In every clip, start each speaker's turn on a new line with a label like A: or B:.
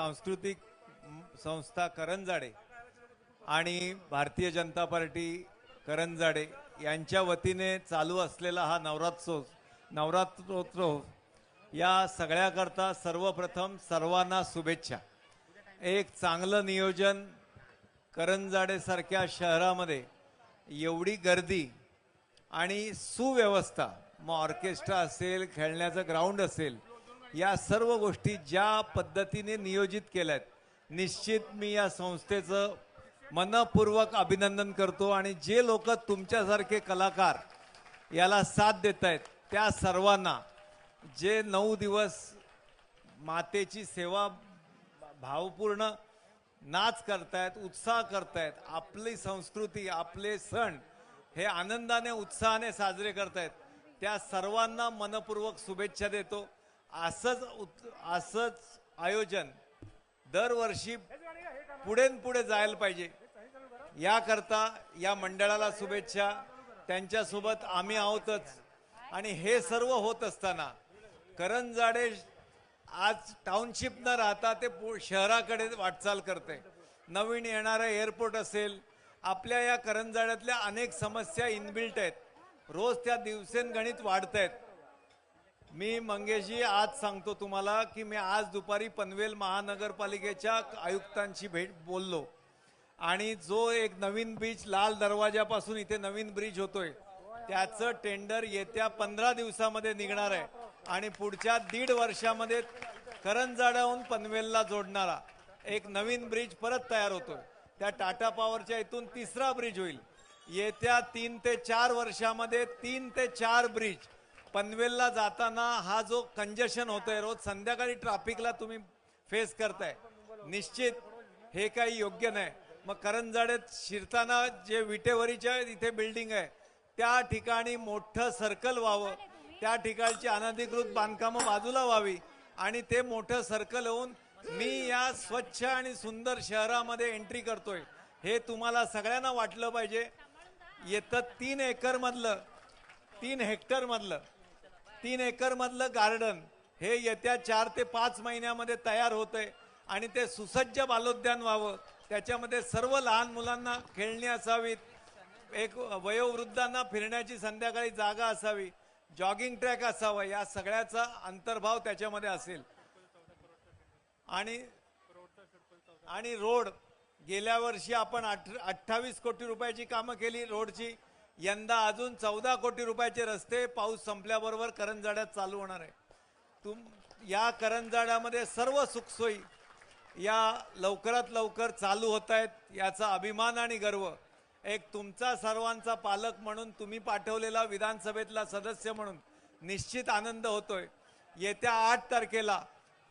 A: सांस्कृतिक संस्था करंजाडे आणि भारतीय जनता पार्टी करंजाडे यांच्या वतीने चालू असलेला हा नवरात्रोत्सव नवरात्रोत्सव या सगळ्याकरता सर्वप्रथम सर्वांना शुभेच्छा. एक चांगलं नियोजन करंजाडेसारख्या शहरामध्ये एवढी गर्दी आणि सुव्यवस्था मग ऑर्केस्ट्रा असेल खेळण्याचं ग्राउंड असेल या सर्व गोष्टी ज्या पद्धतीने नियोजित केल्या आहेत निश्चित मी या संस्थेचं मनपूर्वक अभिनंदन करतो आणि जे लोक तुमच्यासारखे कलाकार याला साथ देत आहेत त्या सर्वांना जे नऊ दिवस मातेची सेवा भावपूर्ण नाच करतायत उत्साह करतायत आपली संस्कृती आपले सण हे आनंदाने उत्साहाने साजरे करतायत त्या सर्वांना मनपूर्वक शुभेच्छा देतो. असंच उत- असंच आयोजन दरवर्षी पुढे पुढे जायला पाहिजे. याकरता या मंडळाला शुभेच्छा. त्यांच्यासोबत आम्ही आहोतच. आणि हे सर्व होत असताना करंजाडे आज टाउनशिप न राहता ते पु- शहराकडे वाटचाल करते. नवीन येणारं एअरपोर्ट असेल आपल्या या करंजाड्यातल्या अनेक समस्या इनबिल्ट आहेत. रोज त्या दिवसेंगणित वाढत आहेत मी मंगेशजी आज सांगतो तुम्हाला की मी आज दुपारी पनवेल महानगरपालिकेच्या आयुक्तांशी भेट बोललो. आणि जो एक नवीन ब्रिज लाल दरवाजापासून इथे नवीन ब्रिज होतोय त्याचं टेंडर येत्या पंधरा दिवसामध्ये निघणार आहे. आणि पुढच्या दीड वर्षामध्ये करंजाड्याहून पनवेलला जोडणारा एक नवीन ब्रिज परत तयार होतोय. त्या टाटा पॉवरच्या इथून तिसरा ब्रिज होईल. येत्या तीन ते चार वर्षामध्ये तीन ते चार ब्रिज पनवेलला जाताना हा जो कंजेशन होतोय रोज संध्याकाळी ट्रॅफिकला तुम्ही फेस करताय. निश्चित हे काही योग्य नाही. मग करंजाड्यात शिरताना जे विटेवरीच्या इथे बिल्डिंग आहे त्या ठिकाणी मोठं सर्कल व्हावं. त्या ठिकाणची अनधिकृत बांधकामं बाजूला व्हावी. आणि ते मोठं सर्कल होऊन मी या स्वच्छ आणि सुंदर शहरामध्ये एंट्री करतोय. हे तुम्हाला सगळ्यांना वाटलं पाहिजे. येतं तीन एकरमधलं तीन हेक्टरमधलं तीन एकर मधलं गार्डन हे येत्या चार ते पाच महिन्यामध्ये तयार होतंय आणि ते सुसज्ज बालोद्यान व्हावं. त्याच्यामध्ये सर्व लहान मुलांना खेळणी असावीत. एक वयोवृद्धांना फिरण्याची संध्याकाळी जागा असावी. जॉगिंग ट्रॅक असावा. या सगळ्याचा अंतर्भाव त्याच्यामध्ये असेल. आणि आणि रोड. गेल्या वर्षी आपण अठ्ठावीस कोटी रुपयाची कामं केली रोडची. यंदा अजून चौदा कोटी रुपयाचे रस्ते पाऊस संपल्याबरोबर करंजाड्यात चालू होणार आहे. तुम या करंजाड्यामध्ये सर्व सुखसोयी या लवकरात लवकर चालू होत आहेत याचा अभिमान आणि गर्व. एक तुमचा सर्वांचा पालक म्हणून तुम्ही पाठवलेला विधानसभेतला सदस्य म्हणून निश्चित आनंद होतोय. येत्या आठ तारखेला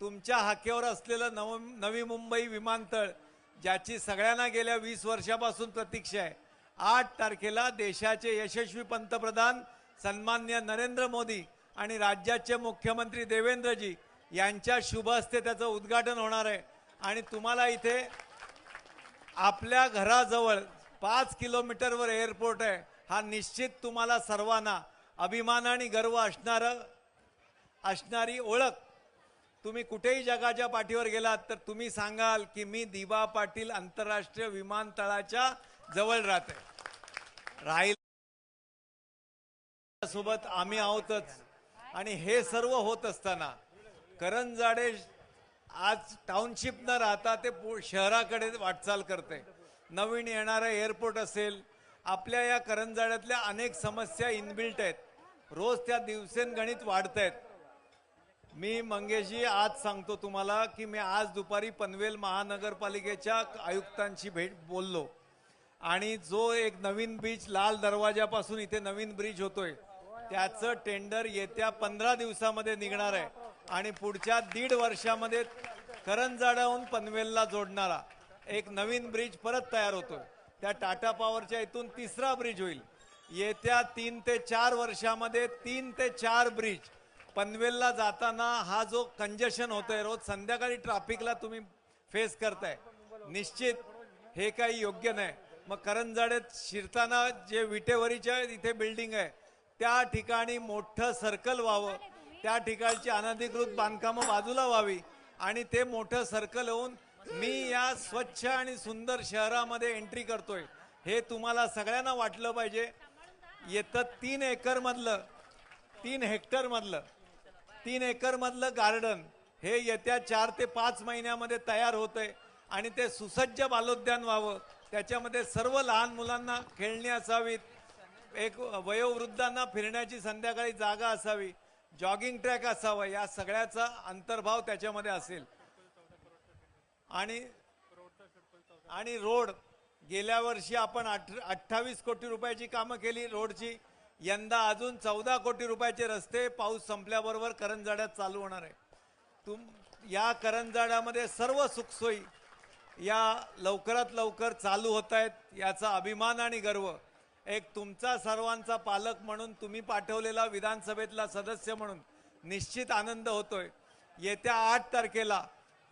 A: तुमच्या हाकेवर असलेलं नव नवी मुंबई विमानतळ ज्याची सगळ्यांना गेल्या वीस वर्षापासून प्रतीक्षा आहे आठ तारखेला देशाचे यशस्वी पंतप्रधान सन्मान्य नरेंद्र मोदी आणि राज्याचे मुख्यमंत्री देवेंद्रजी यांच्या शुभ हस्ते त्याचं उद्घाटन होणार आहे. आणि तुम्हाला इथे आपल्या घराजवळ पाच किलोमीटरवर एअरपोर्ट आहे. हा निश्चित तुम्हाला सर्वांना अभिमान आणि गर्व असणारं असणारी ओळख. तुम्ही कुठेही जगाच्या पाठीवर गेलात तर तुम्ही सांगाल की मी दिवा पाटील आंतरराष्ट्रीय विमानतळाच्या जवळ राहते. राहील सोबत आम्ही आहोतच. आणि हे सर्व होत असताना करंजाडे आज टाउनशिप न राहता ते पु- शहराकडे वाटचाल करते. नवीन येणारं एअरपोर्ट असेल आपल्या या करंजाड्यातल्या अनेक समस्या इनबिल्ट आहेत. रोज त्या दिवसेंगणित वाढत आहेत मी मंगेशजी आज सांगतो तुम्हाला की मी आज दुपारी पनवेल महानगरपालिकेच्या आयुक्तांशी भेट बोललो. आणि जो एक नवीन ब्रिज लाल दरवाजापासून इथे नवीन ब्रिज होतोय त्याचं टेंडर येत्या पंधरा दिवसामध्ये निघणार आहे. आणि पुढच्या दीड वर्षामध्ये करंजाडाहून पनवेलला जोडणारा एक नवीन ब्रिज परत तयार होतोय. त्या टाटा पॉवरच्या इथून तिसरा ब्रिज होईल. येत्या तीन ते चार वर्षामध्ये तीन ते चार ब्रिज पनवेलला जाताना हा जो कंजेशन होतोय रोज संध्याकाळी ट्रॅफिकला तुम्ही फेस करताय निश्चित हे काही योग्य नाही. मग करंजाड्यात शिरताना जे विटेवरीच्या इथे बिल्डिंग आहे त्या ठिकाणी मोठं सर्कल व्हावं. त्या ठिकाणची अनधिकृत बांधकामं बाजूला व्हावी. आणि ते मोठं सर्कल होऊन मी या स्वच्छ आणि सुंदर शहरामध्ये एंट्री करतोय. हे तुम्हाला सगळ्यांना वाटलं पाहिजे. येतं तीन एकरमधलं तीन हेक्टरमधलं तीन एकरमधलं गार्डन हे येत्या चार ते पाच महिन्यामध्ये तयार होतंय. आणि ते सुसज्ज बालोद्यान व्हावं. त्याच्यामध्ये सर्व लहान मुलांना खेळणी असावीत. एक वयोवृद्धांना फिरण्याची संध्याकाळी जागा असावी. जॉगिंग ट्रॅक असावा या सगळ्याचा अंतर्भाव त्याच्यामध्ये असेल. आणि आणि रोड गेल्या वर्षी आपण अठ्ठावीस कोटी रुपयाची कामं केली रोडची. यंदा अजून चौदा कोटी रुपयाचे रस्ते पाऊस संपल्याबरोबर करंजाड्यात चालू होणार आहे. तुम या करंजाड्यामध्ये सर्व सुखसोयी या लवकरात लवकर चालू होत आहेत याचा अभिमान आणि गर्व. एक तुमचा सर्वांचा पालक म्हणून तुम्ही पाठवलेला विधानसभेतला सदस्य म्हणून निश्चित आनंद होतोय. येत्या आठ तारखेला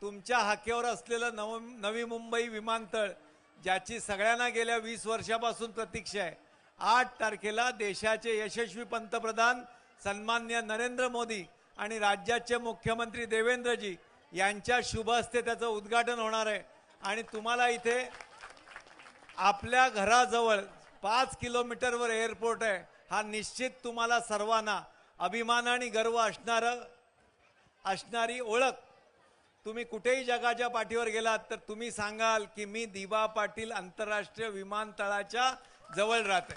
A: तुमच्या हाकेवर असलेलं नव नवी मुंबई विमानतळ ज्याची सगळ्यांना गेल्या वीस वर्षापासून प्रतीक्षा आहे आठ तारखेला देशाचे यशस्वी पंतप्रधान सन्मान्य नरेंद्र मोदी आणि राज्याचे मुख्यमंत्री देवेंद्रजी यांच्या शुभ हस्ते त्याचं उद्घाटन होणार आहे. आणि तुम्हाला इथे आपल्या घराजवळ पाच किलोमीटरवर एअरपोर्ट आहे. हा निश्चित तुम्हाला सर्वांना अभिमान आणि गर्व असणार असणारी ओळख. तुम्ही कुठेही जगाच्या पाठीवर गेलात तर तुम्ही सांगाल की मी दिबा पाटील आंतरराष्ट्रीय विमानतळाच्या जवळ राहते